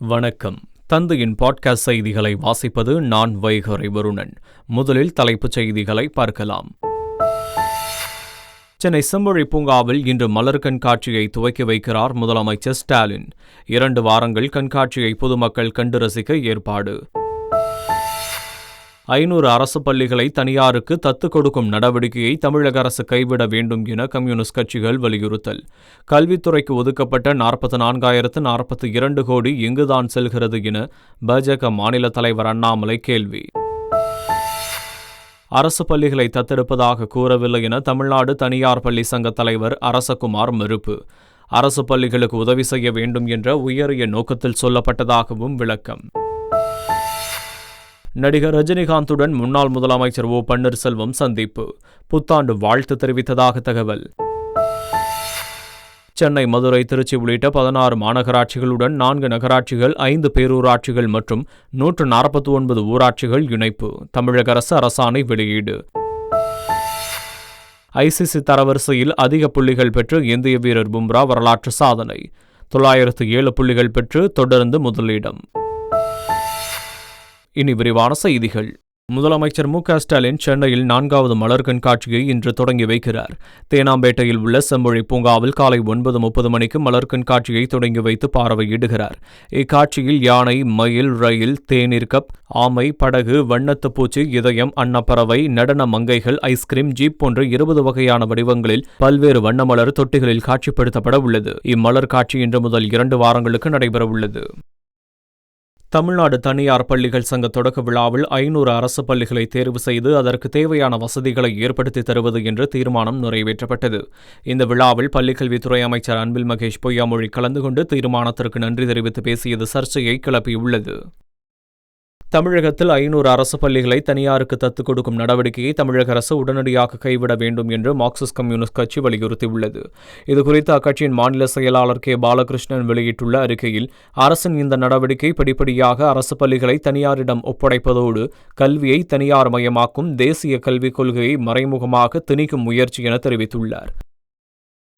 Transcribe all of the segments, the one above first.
வணக்கம். தந்தையின் பாட்காஸ்ட் செய்திகளை வாசிப்பது நான் வைகரை வருணன். முதலில் தலைப்புச் செய்திகளை பார்க்கலாம். சென்னை செம்மொழி பூங்காவில் இன்று மலர் கண்காட்சியை துவக்கி வைக்கிறார் முதலமைச்சர் ஸ்டாலின். இரண்டு வாரங்கள் கண்காட்சியை பொதுமக்கள் கண்டு ரசிக்க ஏற்பாடு. ஐநூறு அரசு பள்ளிகளை தனியாருக்கு தத்து கொடுக்கும் நடவடிக்கையை தமிழக அரசு கைவிட வேண்டும் என கம்யூனிஸ்ட் கட்சிகள் வலியுறுத்தல். கல்வித்துறைக்கு ஒதுக்கப்பட்ட நாற்பத்தி நான்காயிரத்து நாற்பத்தி இரண்டு கோடி எங்குதான் செல்கிறது என பாஜக மாநில தலைவர் அண்ணாமலை கேள்வி. அரசு பள்ளிகளை தத்தெடுப்பதாக கூறவில்லை என தமிழ்நாடு தனியார் பள்ளி சங்க தலைவர் அரசகுமார் மறுப்பு. அரசு பள்ளிகளுக்கு உதவி செய்ய வேண்டும் என்ற உயரிய நோக்கத்தில் சொல்லப்பட்டதாகவும் விளக்கம். நடிகர் ரஜினிகாந்துடன் முன்னாள் முதலமைச்சர் ஓ. பன்னீர்செல்வம் சந்திப்பு. புத்தாண்டு வாழ்த்து தெரிவித்ததாக தகவல். சென்னை மதுரை திருச்சி உள்ளிட்ட பதினாறு மாநகராட்சிகளுடன் நான்கு நகராட்சிகள் ஐந்து பேரூராட்சிகள் மற்றும் நூற்று நாற்பத்தி ஒன்பது ஊராட்சிகள் இணைப்பு. தமிழக அரசு அரசாணை வெளியீடு. ஐசிசி தரவரிசையில் அதிக புள்ளிகள் பெற்று இந்திய வீரர் பும்ரா வரலாற்று சாதனை. தொள்ளாயிரத்து ஏழு புள்ளிகள் பெற்று தொடர்ந்து முதலிடம். இனி விரிவான செய்திகள். முதலமைச்சர் மு க ஸ்டாலின் சென்னையில் நான்காவது மலர் கண்காட்சியை இன்று தொடங்கி வைக்கிறார். தேனாம்பேட்டையில் உள்ள செம்மொழி பூங்காவில் காலை ஒன்பது முப்பது மணிக்கு மலர் கண்காட்சியை தொடங்கி வைத்து பார்வையிடுகிறார். இக்காட்சியில் யானை மயில் ரயில் தேநீர் கப் ஆமை படகு வண்ணத்துப்பூச்சி இதயம் அன்னப்பறவை நடன மங்கைகள் ஐஸ்கிரீம் ஜீப் போன்ற இருபது வகையான வடிவங்களில் பல்வேறு வண்ணமலர் தொட்டிகளில் காட்சிப்படுத்தப்பட உள்ளது. இம்மலர் காட்சி இன்று முதல் இரண்டு வாரங்களுக்கு நடைபெறவுள்ளது தமிழ்நாடு தனியார் பள்ளிகள் சங்க தொடக்க விழாவில் ஐநூறு அரசு பள்ளிகளை தேர்வு செய்து அதற்கு தேவையான வசதிகளை ஏற்படுத்தி தருவது என்று தீர்மானம் நிறைவேற்றப்பட்டது. இந்த விழாவில் பள்ளிக்கல்வித்துறை அமைச்சர் அன்பில் மகேஷ் பொய்யாமொழி கலந்து கொண்டு தீர்மானத்திற்கு நன்றி தெரிவித்து பேசியது சர்ச்சையை கிளப்பியுள்ளது. தமிழகத்தில் ஐநூறு அரசு பள்ளிகளை தனியாருக்கு தத்துக் கொடுக்கும் நடவடிக்கையை தமிழக அரசு உடனடியாக கைவிட வேண்டும் என்று மார்க்சிஸ்ட் கம்யூனிஸ்ட் கட்சி வலியுறுத்தியுள்ளது. இதுகுறித்து அக்கட்சியின் மாநில செயலாளர் கே. பாலகிருஷ்ணன் வெளியிட்டுள்ள அறிக்கையில் அரசின் இந்த நடவடிக்கை படிப்படியாக அரசு பள்ளிகளை தனியாரிடம் ஒப்படைப்பதோடு கல்வியை தனியார் மயமாக்கும் தேசிய கல்விக் கொள்கையை மறைமுகமாக திணிக்கும் முயற்சி என தெரிவித்துள்ளார்.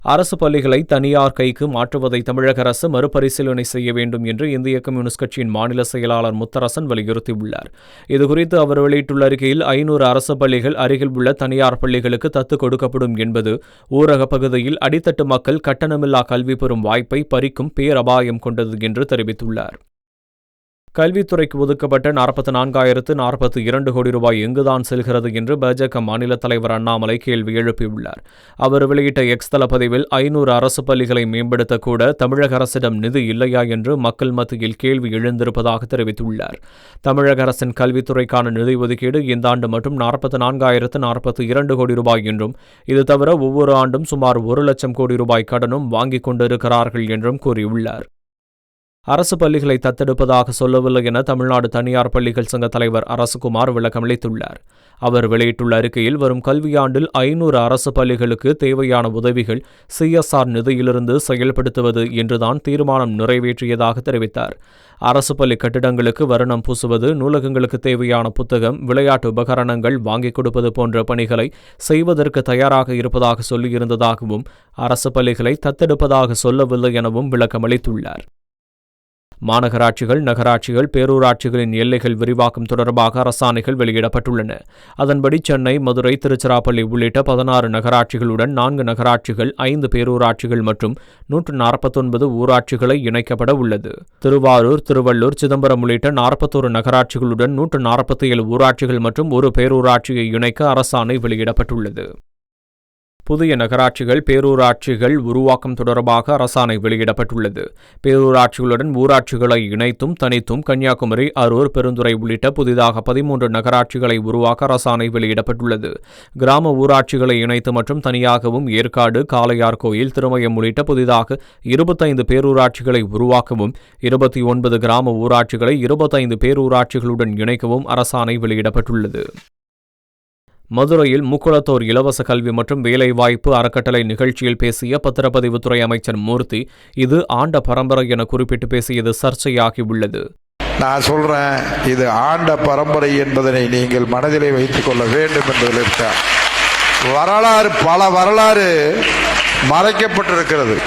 அரசு பள்ளிகளை தனியார் கைக்கு மாற்றுவதை தமிழக அரசு மறுபரிசீலனை செய்ய வேண்டும் என்று இந்திய கம்யூனிஸ்ட் கட்சியின் மாநில செயலாளர் முத்தரசன் வலியுறுத்தியுள்ளார். இதுகுறித்து அவர் வெளியிட்டுள்ள அறிக்கையில் ஐநூறு அரசு பள்ளிகள் அருகில் உள்ள தனியார் பள்ளிகளுக்கு தத்து கொடுக்கப்படும் என்பது ஊரக பகுதியில் அடித்தட்டு மக்கள் கட்டணமில்லா கல்வி பெறும் வாய்ப்பை பறிக்கும் பேரபாயம் கொண்டது என்று தெரிவித்துள்ளார். கல்வித்துறைக்கு ஒதுக்கப்பட்ட நாற்பத்தி நான்காயிரத்து நாற்பத்தி இரண்டு கோடி ரூபாய் எங்குதான் செல்கிறது என்று பாஜக மாநில தலைவர் அண்ணாமலை கேள்வி எழுப்பியுள்ளார். அவர் வெளியிட்ட எக்ஸ் தளபதிவில் ஐநூறு அரசு பள்ளிகளை மேம்படுத்தக்கூட தமிழக அரசிடம் நிதி இல்லையா என்று மக்கள் மத்தியில் கேள்வி எழுந்திருப்பதாக தெரிவித்துள்ளார். தமிழக அரசின் கல்வித்துறைக்கான நிதி ஒதுக்கீடு இந்த ஆண்டு மட்டும் நாற்பத்தி நான்காயிரத்து நாற்பத்தி இரண்டு கோடி ரூபாய் என்றும் இது தவிர ஒவ்வொரு ஆண்டும் சுமார் ஒரு லட்சம் கோடி ரூபாய் கடனும் வாங்கிக் கொண்டிருக்கிறார்கள் என்றும் கூறியுள்ளார். அரசு பள்ளிகளை தத்தெடுப்பதாக சொல்லவில்லை என தமிழ்நாடு தனியார் பள்ளிகள் சங்க தலைவர் அரசுகுமார் விளக்கமளித்துள்ளார் அவர் வெளியிட்டுள்ள அறிக்கையில் வரும் கல்வியாண்டில் ஐநூறு அரசு பள்ளிகளுக்கு தேவையான உதவிகள் சிஎஸ்ஆர் நிதியிலிருந்து செயல்படுத்துவது என்றுதான் தீர்மானம் நிறைவேற்றியதாக தெரிவித்தார். அரசு பள்ளி கட்டிடங்களுக்கு வர்ணம் பூசுவது நூலகங்களுக்கு தேவையான புத்தகம் விளையாட்டு உபகரணங்கள் வாங்கிக் கொடுப்பது போன்ற பணிகளை செய்வதற்கு தயாராக இருப்பதாக சொல்லியிருந்ததாகவும் அரசு பள்ளிகளை தத்தெடுப்பதாக சொல்லவில்லை எனவும் விளக்கமளித்துள்ளார் மாநகராட்சிகள் நகராட்சிகள் பேரூராட்சிகளின் எல்லைகள் விரிவாக்கம் தொடர்பாக அரசாணைகள் வெளியிடப்பட்டுள்ளன. அதன்படி சென்னை மதுரை திருச்சிராப்பள்ளி உள்ளிட்ட பதினாறு நகராட்சிகளுடன் நான்கு நகராட்சிகள் ஐந்து பேரூராட்சிகள் மற்றும் நூற்று நாற்பத்தொன்பது ஊராட்சிகளை இணைக்கப்பட உள்ளது. திருவாரூர் திருவள்ளூர் சிதம்பரம் உள்ளிட்ட நாற்பத்தோரு நகராட்சிகளுடன் நூற்று நாற்பத்தி ஏழு ஊராட்சிகள் மற்றும் ஒரு பேரூராட்சியை இணைக்க அரசாணை வெளியிடப்பட்டுள்ளது. புதிய நகராட்சிகள் பேரூராட்சிகள் உருவாக்கம் தொடர்பாக அரசாணை வெளியிடப்பட்டுள்ளது. பேரூராட்சிகளுடன் ஊராட்சிகளை இணைத்தும் தனித்தும் கன்னியாகுமரி அரூர் பெருந்துறை உள்ளிட்ட புதிதாக பதிமூன்று நகராட்சிகளை உருவாக்க அரசாணை வெளியிடப்பட்டுள்ளது. கிராம ஊராட்சிகளை இணைத்து மற்றும் தனியாகவும் ஏற்காடு காளையார் கோயில் திருமயம் உள்ளிட்ட புதிதாக இருபத்தைந்து பேரூராட்சிகளை உருவாக்கவும் இருபத்தி ஒன்பது கிராம ஊராட்சிகளை இருபத்தைந்து பேரூராட்சிகளுடன் இணைக்கவும் அரசாணை வெளியிடப்பட்டுள்ளது. மதுரையில் முக்குளத்தோர் இலவச கல்வி மற்றும் வேலைவாய்ப்பு அறக்கட்டளை நிகழ்ச்சியில் பேசிய பத்திரப்பதிவுத்துறை அமைச்சர் மூர்த்தி இது ஆண்ட பரம்பரை என குறிப்பிட்டு பேசியது சர்ச்சையாகியுள்ளது. நான் சொல்றேன் இது ஆண்ட பரம்பரை என்பதனை நீங்கள் மனதிலே வைத்துக் கொள்ள வேண்டும் என்பதில் வரலாறு பல வரலாறு மறைக்கப்பட்டிருக்கிறது.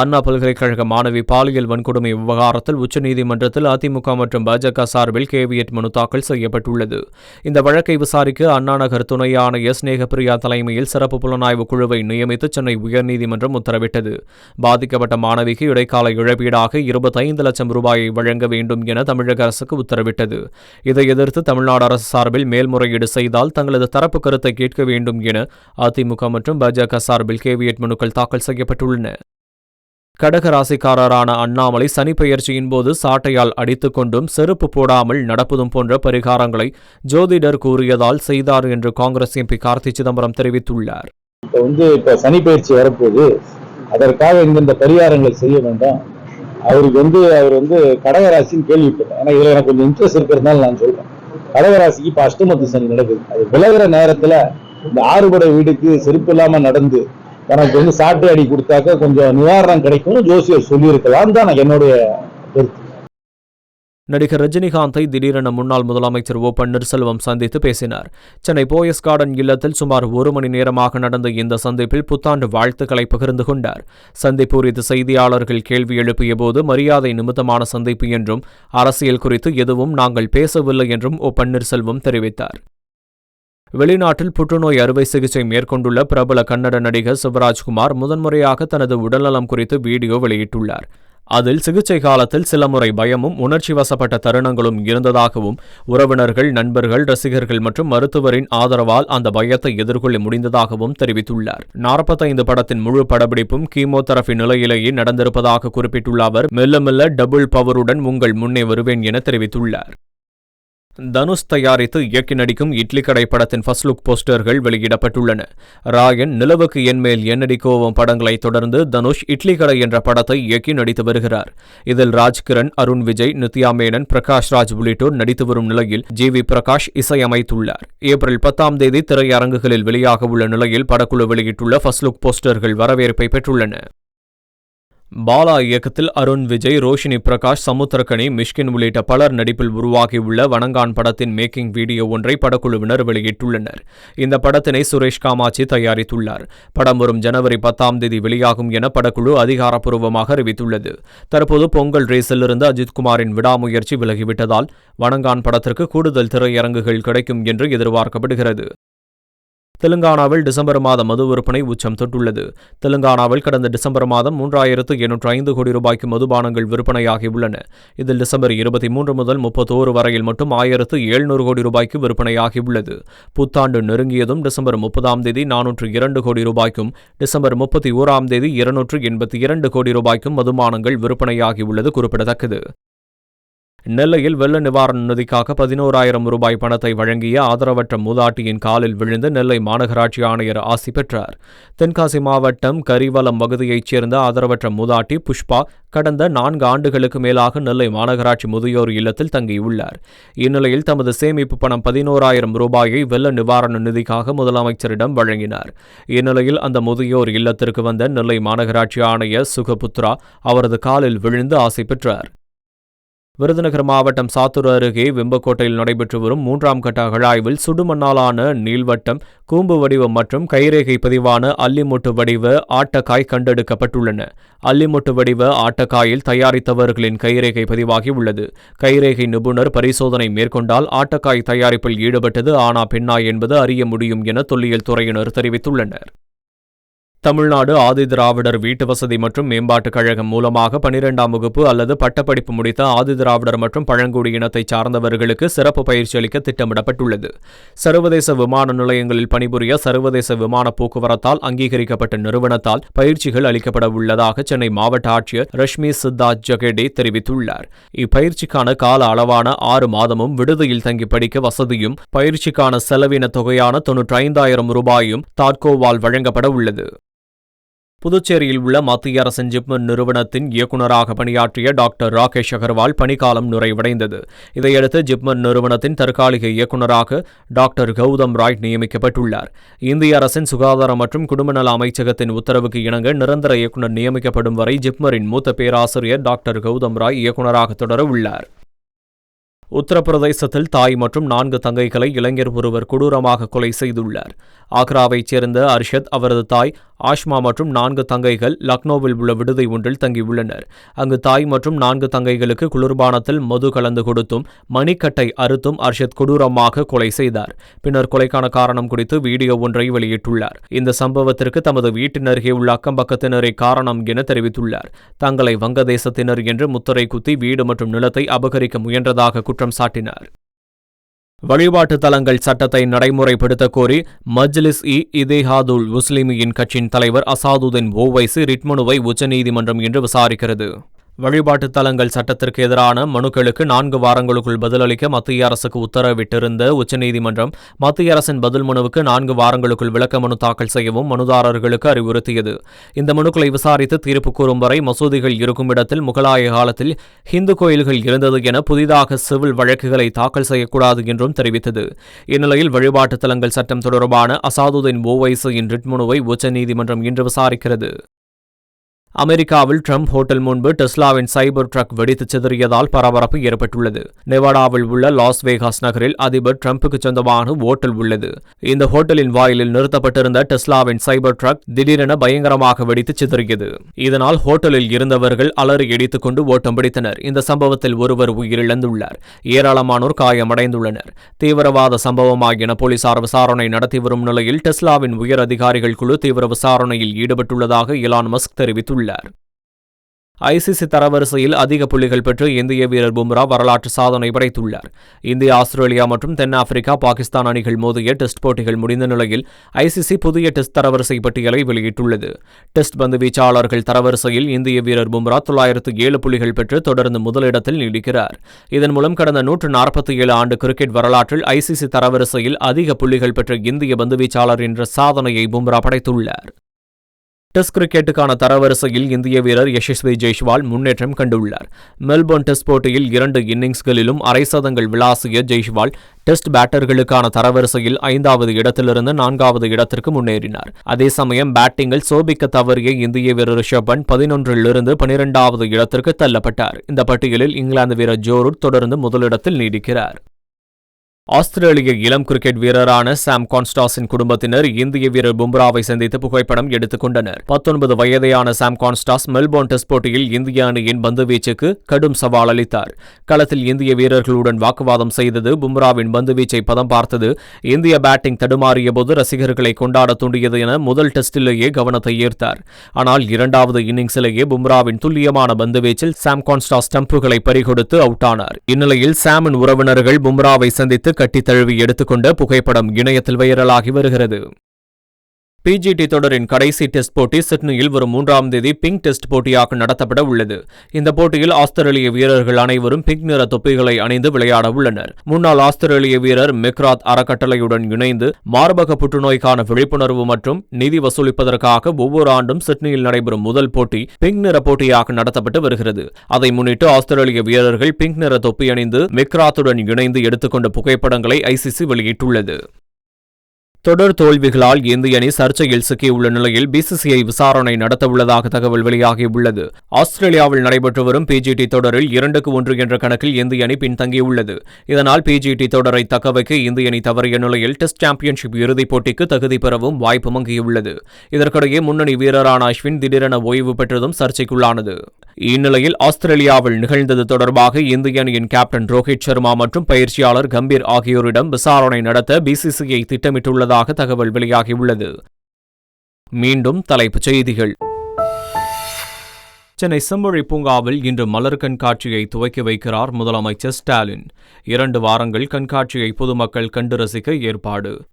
அண்ணா பல்கலைக்கழக மாணவி பாலியல் வன்கொடுமை விவகாரத்தில் உச்சநீதிமன்றத்தில் அதிமுக மற்றும் பாஜக சார்பில் கேவியட் மனு தாக்கல் செய்யப்பட்டுள்ளது. இந்த வழக்கை விசாரிக்க அண்ணாநகர் துணை ஆணையர் ஸ்நேகப்பிரியா தலைமையில் சிறப்பு புலனாய்வு குழுவை நியமித்து சென்னை உயர்நீதிமன்றம் உத்தரவிட்டது. பாதிக்கப்பட்ட மாணவிக்கு இடைக்கால இழப்பீடாக இருபத்தைந்து லட்சம் ரூபாயை வழங்க வேண்டும் என தமிழக அரசுக்கு உத்தரவிட்டது. இதை எதிர்த்து தமிழ்நாடு அரசு சார்பில் மேல்முறையீடு செய்தால் தங்களது தரப்பு கருத்தை கேட்க வேண்டும் என அதிமுக மற்றும் பாஜக சார்பில் கேவியட் மனுக்கள் தாக்கல் செய்யப்பட்டுள்ளன. கடகராசிக்காரரான அண்ணாமலை சனிப்பெயர்ச்சியின் போது சாட்டையால் அடித்துக் கொண்டும் செருப்பு போடாமல் நடப்பதும் போன்ற பரிகாரங்களை ஜோதிடர் கூறியதால் செய்தார் என்று காங்கிரஸ் எம்பி கார்த்தி சிதம்பரம் தெரிவித்துள்ளார். இப்போ வந்து இப்போ சனி பயிற்சி அதற்காக இந்தந்த பரிகாரங்களை செய்ய வேண்டாம். அவருக்கு வந்து அவர் வந்து கடகராசின்னு கேள்விப்பட்டேன் ஏன்னா எனக்கு கொஞ்சம் இன்ட்ரெஸ்ட் இருக்கிறதுனால நான் சொல்றேன். கடகராசிக்கு இப்போ அஷ்டமத்து சனி நடக்குது. அது விலகிற நேரத்துல இந்த ஆறுபடை வீடுக்கு செருப்பு இல்லாமல் நடந்து எனக்கு வந்து சாட்டை அடி கொடுத்தாக்க கொஞ்சம் நிவாரணம் கிடைக்கும்னு ஜோசியர் சொல்லியிருக்கலாம். தான் என்னுடைய கருத்து. நடிகர் ரஜினிகாந்தை திடீரென முன்னாள் முதலமைச்சர் ஓ பன்னீர்செல்வம் சந்தித்து பேசினார். சென்னை போயஸ் கார்டன் இல்லத்தில் சுமார் ஒரு மணி நேரமாக நடந்த இந்த சந்திப்பில் புத்தாண்டு வாழ்த்துக்களை பகிர்ந்து கொண்டார். சந்திப்பு குறித்து செய்தியாளர்கள் கேள்வி எழுப்பிய போது மரியாதை நிமித்தமான சந்திப்பு என்றும் அரசியல் குறித்து எதுவும் நாங்கள் பேசவில்லை என்றும் ஓ பன்னீர்செல்வம் தெரிவித்தார். வெளிநாட்டில் புற்றுநோய் அறுவை சிகிச்சை மேற்கொண்டுள்ள பிரபல கன்னட நடிகர் சிவராஜ்குமார் முதன்முறையாக தனது உடல்நலம் குறித்து வீடியோ வெளியிட்டுள்ளார். அதில் சிகிச்சை காலத்தில் சில முறை பயமும் உணர்ச்சி வசப்பட்ட தருணங்களும் இருந்ததாகவும் உறவினர்கள் நண்பர்கள் ரசிகர்கள் மற்றும் மருத்துவரின் ஆதரவால் அந்த பயத்தை எதிர்கொள்ள முடிந்ததாகவும் தெரிவித்துள்ளார். நாற்பத்தைந்து படத்தின் முழு படப்பிடிப்பும் கீமோதெரபி நிலையிலேயே நடந்திருப்பதாக குறிப்பிட்டுள்ள அவர் மெல்ல மெல்ல டபுள் பவருடன் உங்கள் முன்னே வருவேன் என தெரிவித்துள்ளார். தனுஷ் தயாரித்து இயக்கி நடிக்கும் இட்லி கடை படத்தின் ஃபர்ஸ்ட் லுக் போஸ்டர்கள் வெளியிடப்பட்டுள்ளன. ராயன் நிலவுக்கு என்மேல் என்னடி கோவம் படங்களை தொடர்ந்து தனுஷ் இட்லி கடை என்ற படத்தை இயக்கி நடித்து வருகிறார். இதில் ராஜ்கிரண் அருண் விஜய் நித்யா மேனன் பிரகாஷ் ராஜ் உள்ளிட்டோர் நடித்து வரும் நிலையில் ஜி வி பிரகாஷ் இசையமைத்துள்ளார். ஏப்ரல் பத்தாம் தேதி திரையரங்குகளில் வெளியாக உள்ள நிலையில் படக்குழு வெளியிட்டுள்ள ஃபர்ஸ்ட் லுக் போஸ்டர்கள் வரவேற்பை பெற்றுள்ளன. பாலா இயக்கத்தில் அருண் விஜய் ரோஷினி பிரகாஷ் சமுத்திரக்கணி மிஷ்கின் உள்ளிட்ட பலர் நடிப்பில் உருவாகியுள்ள வணங்கான் படத்தின் மேக்கிங் வீடியோ ஒன்றை படக்குழுவினர் வெளியிட்டுள்ளனர். இந்த படத்தினை சுரேஷ் காமாட்சி தயாரித்துள்ளார். படம் வரும் ஜனவரி பத்தாம் தேதி வெளியாகும் என படக்குழு அதிகாரப்பூர்வமாக அறிவித்துள்ளது. தற்போது பொங்கல் ரேஸிலிருந்து அஜித்குமாரின் விடாமுயற்சி விலகிவிட்டதால் வணங்கான் படத்திற்கு கூடுதல் திரையரங்குகள் கிடைக்கும் என்று எதிர்பார்க்கப்படுகிறது. தெலுங்கானாவில் டிசம்பர் மாத மது விற்பனை உச்சம் தொட்டுள்ளது. தெலுங்கானாவில் கடந்த டிசம்பர் மாதம் மூன்றாயிரத்து எண்ணூற்று ஐந்து கோடி ரூபாய்க்கு மதுபானங்கள் விற்பனையாகியுள்ளன. இதில் டிசம்பர் இருபத்தி மூன்று முதல் முப்பத்தோரு வரையில் மட்டும் ஆயிரத்து எழுநூறு கோடி ரூபாய்க்கு விற்பனையாகியுள்ளது. புத்தாண்டு நெருங்கியதும் டிசம்பர் முப்பதாம் தேதி நானூற்று இரண்டு கோடி ரூபாய்க்கும் டிசம்பர் முப்பத்தி ஓராம் தேதி இருநூற்று எண்பத்தி இரண்டு கோடி ரூபாய்க்கும் மதுபானங்கள் விற்பனையாகியுள்ளது குறிப்பிடத்தக்கது. நெல்லையில் வெள்ள நிவாரண நிதிக்காக பதினோராயிரம் ரூபாய் பணத்தை வழங்கிய ஆதரவற்ற மூதாட்டியின் காலில் விழுந்து நெல்லை மாநகராட்சி ஆணையர் ஆசி பெற்றார். தென்காசி மாவட்டம் கரிவலம் பகுதியைச் சேர்ந்த ஆதரவற்ற மூதாட்டி புஷ்பா கடந்த நான்கு ஆண்டுகளுக்கு மேலாக நெல்லை மாநகராட்சி முதியோர் இல்லத்தில் தங்கியுள்ளார். இந்நிலையில் தமது சேமிப்பு பணம் பதினோராயிரம் ரூபாயை வெள்ள நிவாரண நிதிக்காக முதலமைச்சரிடம் வழங்கினார். இந்நிலையில் அந்த முதியோர் இல்லத்திற்கு வந்த நெல்லை மாநகராட்சி ஆணையர் சுகபுத்ரா அவரது காலில் விழுந்து ஆசை பெற்றார். விருதுநகர் மாவட்டம் சாத்தூர் அருகே வெம்பக்கோட்டையில் நடைபெற்று வரும் மூன்றாம் கட்ட அகழாய்வில் சுடுமண்ணாலான நீள்வட்டம் கூம்பு வடிவம் மற்றும் கைரேகை பதிவான அல்லிமொட்டு வடிவ ஆட்டக்காய் கண்டெடுக்கப்பட்டுள்ளன. அல்லிமொட்டு வடிவ ஆட்டக்காயில் தயாரித்தவர்களின் கைரேகை பதிவாகி உள்ளது. கைரேகை நிபுணர் பரிசோதனை மேற்கொண்டால் ஆட்டக்காய் தயாரிப்பில் ஈடுபட்டது ஆனா பெண்ணா என்பது அறிய முடியும் என தொல்லியல் துறையினர் தெரிவித்துள்ளனர். தமிழ்நாடு ஆதிதிராவிடர் வீட்டு வசதி மற்றும் மேம்பாட்டுக் கழகம் மூலமாக பனிரெண்டாம் வகுப்பு அல்லது பட்டப்படிப்பு முடித்த ஆதிதிராவிடர் மற்றும் பழங்குடி இனத்தைச் சார்ந்தவர்களுக்கு சிறப்பு பயிற்சி அளிக்க திட்டமிடப்பட்டுள்ளது. சர்வதேச விமான நிலையங்களில் பணிபுரிய சர்வதேச விமான போக்குவரத்தால் அங்கீகரிக்கப்பட்ட நிறுவனத்தால் பயிற்சிகள் அளிக்கப்பட உள்ளதாக சென்னை மாவட்ட ஆட்சியர் ரஷ்மி சித்தார்த் ஜகேடே தெரிவித்துள்ளார். இப்பயிற்சிக்கான கால அளவான ஆறு மாதமும் விடுதியில் தங்கி படிக்க வசதியும் பயிற்சிக்கான செலவின தொகையான தொன்னூற்றி ஐந்தாயிரம் ரூபாயும் தாட்கோவால் வழங்கப்பட உள்ளது. புதுச்சேரியில் உள்ள மத்திய அரசின் ஜிப்மர் நிறுவனத்தின் இயக்குநராக பணியாற்றிய டாக்டர் ராகேஷ் அகர்வால் பணிக்காலம் நிறைவடைந்தது. இதையடுத்து ஜிப்மர் நிறுவனத்தின் தற்காலிக இயக்குநராக டாக்டர் கௌதம் ராய் நியமிக்கப்பட்டுள்ளார். இந்திய அரசின் சுகாதாரம் மற்றும் குடும்பநல அமைச்சகத்தின் உத்தரவுக்கு இணங்க நிரந்தர இயக்குநர் நியமிக்கப்படும் வரை ஜிப்மரின் மூத்த பேராசிரியர் டாக்டர் கௌதம் ராய் இயக்குநராக தொடர உள்ளார். உத்தரப்பிரதேசத்தில் தாய் மற்றும் நான்கு தங்கைகளை இளைஞர் ஒருவர் கொடூரமாக கொலை செய்துள்ளார். ஆக்ராவைச் சேர்ந்த அர்ஷத் அவரது தாய் ஆஷ்மா மற்றும் நான்கு தங்கைகள் லக்னோவில் உள்ள விடுதி ஒன்றில் தங்கியுள்ளனர். அங்கு தாய் மற்றும் நான்கு தங்கைகளுக்கு குளிர்பானத்தில் மது கலந்து கொடுத்தும் மணிக்கட்டை அறுத்தும் அர்ஷத் கொடூரமாக கொலை செய்தார். பின்னர் கொலைக்கான காரணம் குறித்து வீடியோ ஒன்றை வெளியிட்டுள்ளார். இந்த சம்பவத்திற்கு தமது வீட்டினருகே உள்ள அக்கம்பக்கத்தினரை காரணம் என தெரிவித்துள்ளார். தங்களை வங்கதேசத்தினர் என்று முத்திரை குத்தி வீடு மற்றும் நிலத்தை அபகரிக்க முயன்றதாக குற்றம் சாட்டினார். வழிபாட்டு தலங்கள் சட்டத்தை நடைமுறைப்படுத்த கோரி மஜ்லிஸ் இ இதேஹாதுல் முஸ்லிமியின் கட்சியின் தலைவர் அசாதுதீன் ஓவைசி ரிட்மனுவை உச்சநீதிமன்றம் இன்று விசாரிக்கிறது. வழிபாட்டு தலங்கள் சட்டத்திற்கு எதிரான மனுக்களுக்கு நான்கு வாரங்களுக்குள் பதிலளிக்க மத்திய அரசுக்கு உத்தரவிட்டிருந்த உச்சநீதிமன்றம் மத்திய அரசின் பதில் மனுவுக்கு நான்கு வாரங்களுக்குள் விளக்க மனு தாக்கல் செய்யவும் மனுதாரர்களுக்கு அறிவுறுத்தியது. இந்த மனுக்களை விசாரித்து தீர்ப்பு கூறும் வரை மசூதிகள் இருக்கும் இடத்தில் முகலாய காலத்தில் ஹிந்து கோயில்கள் இருந்தது என புதிதாக சிவில் வழக்குகளை தாக்கல் செய்யக்கூடாது என்றும் தெரிவித்தது. இந்நிலையில் வழிபாட்டு தலங்கள் சட்டம் தொடர்பான அசாதுதீன் ஓவைசியின் ரிட் மனுவை உச்சநீதிமன்றம் இன்று விசாரிக்கிறது. அமெரிக்காவில் ட்ரம்ப் ஹோட்டல் முன்பு டெஸ்லாவின் சைபர் ட்ரக் வெடித்து சிதறியதால் பரபரப்பு ஏற்பட்டுள்ளது. நெவாடாவில் உள்ள லாஸ் வேகாஸ் நகரில் அதிபர் ட்ரம்புக்கு சொந்தமான ஓட்டல் உள்ளது. இந்த ஹோட்டலின் வாயிலில் நிறுத்தப்பட்டிருந்த டெஸ்லாவின் சைபர் ட்ரக் திடீரென பயங்கரமாக வெடித்து சிதறியது. இதனால் ஹோட்டலில் இருந்தவர்கள் அலறி இடித்துக் கொண்டு ஓட்டம் பிடித்தனர். இந்த சம்பவத்தில் ஒருவர் உயிரிழந்துள்ளார். ஏராளமானோர் காயமடைந்துள்ளனர். தீவிரவாத சம்பவமாக என போலீசார் விசாரணை நடத்தி வரும் நிலையில் டெஸ்லாவின் உயர் அதிகாரிகள் குழு தீவிர விசாரணையில் ஈடுபட்டுள்ளதாக இலான் மஸ்க் தெரிவித்துள்ளார். ஐசிசி தரவரிசையில் அதிக புள்ளிகள் பெற்று இந்திய வீரர் பும்ரா வரலாற்று சாதனை படைத்துள்ளார். இந்திய ஆஸ்திரேலியா மற்றும் தென்னாப்பிரிக்கா பாகிஸ்தான் அணிகள் மோதிய டெஸ்ட் போட்டிகள் முடிந்த நிலையில் ஐசிசி புதிய டெஸ்ட் தரவரிசை பட்டியலை வெளியிட்டுள்ளது. டெஸ்ட் பந்து வீச்சாளர்கள் தரவரிசையில் இந்திய வீரர் பும்ரா தொள்ளாயிரத்து ஏழு புள்ளிகள் பெற்று தொடர்ந்து முதலிடத்தில் நீடிக்கிறார். இதன் மூலம் கடந்த நூற்று நாற்பத்தி ஏழு ஆண்டு கிரிக்கெட் வரலாற்றில் ஐசிசி தரவரிசையில் அதிக புள்ளிகள் பெற்ற இந்திய பந்து வீச்சாளர் என்ற சாதனையை பும்ரா படைத்துள்ளார். டெஸ்ட் கிரிக்கெட்டுக்கான தரவரிசையில் இந்திய வீரர் யசஸ்வி ஜெய்ஷ்வால் முன்னேற்றம் கண்டுள்ளார். மெல்போர்ன் டெஸ்ட் போட்டியில் இரண்டு இன்னிங்ஸ்களிலும் அரை சதங்கள் விளாசிய ஜெய்ஷ்வால் டெஸ்ட் பேட்டர்களுக்கான தரவரிசையில் ஐந்தாவது இடத்திலிருந்து நான்காவது இடத்திற்கு முன்னேறினார். அதே சமயம் பேட்டிங்கில் சோபிக்க தவறிய இந்திய வீரர் ரிஷப் பண்ட் பதினொன்றிலிருந்து பனிரெண்டாவது இடத்திற்கு தள்ளப்பட்டார். இந்த பட்டியலில் இங்கிலாந்து வீரர் ஜோரூட் தொடர்ந்து முதலிடத்தில் நீடிக்கிறார். ஆஸ்திரேலிய இளம் கிரிக்கெட் வீரரான சாம் கான்ஸ்டாஸின் குடும்பத்தினர் இந்திய வீரர் பும்ராவை சந்தித்து புகைப்படம் எடுத்துக் கொண்டனர். பத்தொன்பது வயதையான சாம் கான்ஸ்டாஸ் மெல்போர்ன் டெஸ்ட் போட்டியில் இந்திய அணியின் பந்துவீச்சுக்கு கடும் சவால் அளித்தார். களத்தில் இந்திய வீரர்களுடன் வாக்குவாதம் செய்தது பும்ராவின் பந்துவீச்சை பதம் பார்த்தது. இந்திய பேட்டிங் தடுமாறிய போது ரசிகர்களை கொண்டாட தூண்டியது என முதல் டெஸ்டிலேயே கவனத்தை ஈர்த்தார். ஆனால் இரண்டாவது இன்னிங்ஸிலேயே பும்ராவின் துல்லியமான பந்துவீச்சில் சாம் கான்ஸ்டாஸ் ஸ்டம்புகளை பறிகொடுத்து அவுட் ஆனார் இந்நிலையில் சாமின் உறவினர்கள் பும்ராவை சந்தித்து கட்டித் தழுவி எடுத்துக்கொண்ட புகைப்படம் இணையத்தில் வைரலாகி வருகிறது. பிஜிடி தொடரின் கடைசி டெஸ்ட் போட்டி சிட்னியில் வரும் மூன்றாம் தேதி பிங்க் டெஸ்ட் போட்டியாக நடத்தப்பட உள்ளது. இந்த போட்டியில் ஆஸ்திரேலிய வீரர்கள் அனைவரும் பிங்க் நிற தொப்பிகளை அணிந்து விளையாட உள்ளனர். முன்னாள் ஆஸ்திரேலிய வீரர் மெக்ராத் அறக்கட்டளையுடன் இணைந்து மார்பக புற்றுநோய்க்கான விழிப்புணர்வு மற்றும் நிதி வசூலிப்பதற்காக ஒவ்வொரு ஆண்டும் சிட்னியில் நடைபெறும் முதல் போட்டி பிங்க் நிற போட்டியாக நடத்தப்பட்டு வருகிறது. அதை முன்னிட்டு ஆஸ்திரேலிய வீரர்கள் பிங்க் நிற தொப்பி அணிந்து மெக்ராத்துடன் இணைந்து எடுத்துக்கொண்ட புகைப்படங்களை ஐசிசி வெளியிட்டுள்ளது. தொடர் தோல்விகளால் இந்திய அணி சர்ச்சையில் சிக்கியுள்ள நிலையில் பிசிசிஐ விசாரணை நடத்தவுள்ளதாக தகவல் வெளியாகியுள்ளது. ஆஸ்திரேலியாவில் நடைபெற்று வரும் பிஜிடி தொடரில் இரண்டுக்கு ஒன்று என்ற கணக்கில் இந்திய அணி பின்தங்கியுள்ளது. இதனால் பிஜிடி தொடரை தக்கவைக்க இந்திய அணி தவறிய நிலையில் டெஸ்ட் சாம்பியன்ஷிப் இறுதிப் போட்டிக்கு தகுதி பெறவும் வாய்ப்பு மங்கியுள்ளது. இதற்கிடையே முன்னணி வீரரான அஸ்வின் திடீரென ஓய்வு பெற்றதும் சர்ச்சைக்குள்ளானது. இந்நிலையில் ஆஸ்திரேலியாவில் நிகழ்ந்தது தொடர்பாக இந்திய அணியின் கேப்டன் ரோஹித் சர்மா மற்றும் பயிற்சியாளர் கம்பீர் ஆகியோரிடம் விசாரணை நடத்த பிசிசிஐ திட்டமிட்டுள்ளதாக தகவல் வெளியாகியுள்ளது. மீண்டும் தலைப்புச் செய்திகள். சென்னை செம்மொழி பூங்காவில் இன்று மலர் கண்காட்சியை துவக்கி வைக்கிறார் முதலமைச்சர் ஸ்டாலின். இரண்டு வாரங்கள் கண்காட்சியை பொதுமக்கள் கண்டு ரசிக்க ஏற்பாடு.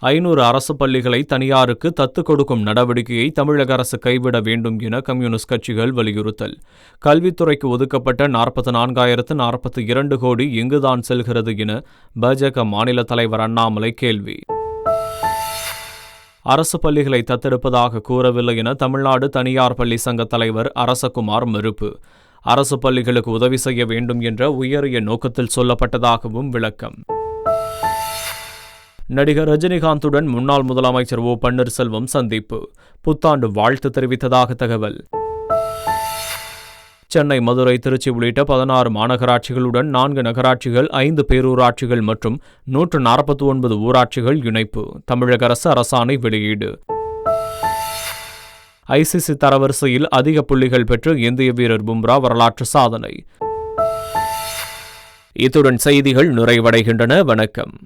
ஐநூறு அரசு பள்ளிகளை தனியாருக்கு தத்து கொடுக்கும் நடவடிக்கையை தமிழக அரசு கைவிட வேண்டும் என கம்யூனிஸ்ட் கட்சிகள் வலியுறுத்தல். கல்வித்துறைக்கு ஒதுக்கப்பட்ட நாற்பத்தி நான்காயிரத்து நாற்பத்தி இரண்டு கோடி எங்குதான் செல்கிறது என பாஜக மாநில தலைவர் அண்ணாமலை கேள்வி. அரசு பள்ளிகளை தத்தெடுப்பதாக கூறவில்லை என தமிழ்நாடு தனியார் பள்ளி சங்க தலைவர் அரசகுமார் மறுப்பு. அரசு பள்ளிகளுக்கு உதவி செய்ய வேண்டும் என்ற உயரிய நோக்கத்தில் சொல்லப்பட்டதாகவும் விளக்கம். நடிகர் ரஜினிகாந்துடன் முன்னாள் முதலமைச்சர் ஓ. பன்னீர்செல்வம் சந்திப்பு. புத்தாண்டு வாழ்த்து தெரிவித்ததாக தகவல். சென்னை மதுரை திருச்சி உள்ளிட்ட பதினாறு மாநகராட்சிகளுடன் நான்கு நகராட்சிகள் ஐந்து பேரூராட்சிகள் மற்றும் நூற்று நாற்பத்தி ஒன்பது ஊராட்சிகள் இணைப்பு. தமிழக அரசு அரசாணை வெளியீடு. ஐசிசி தரவரிசையில் அதிக புள்ளிகள் பெற்று இந்திய வீரர் பும்ரா வரலாற்று சாதனை. இத்துடன் செய்திகள் நிறைவடைகின்றன. வணக்கம்.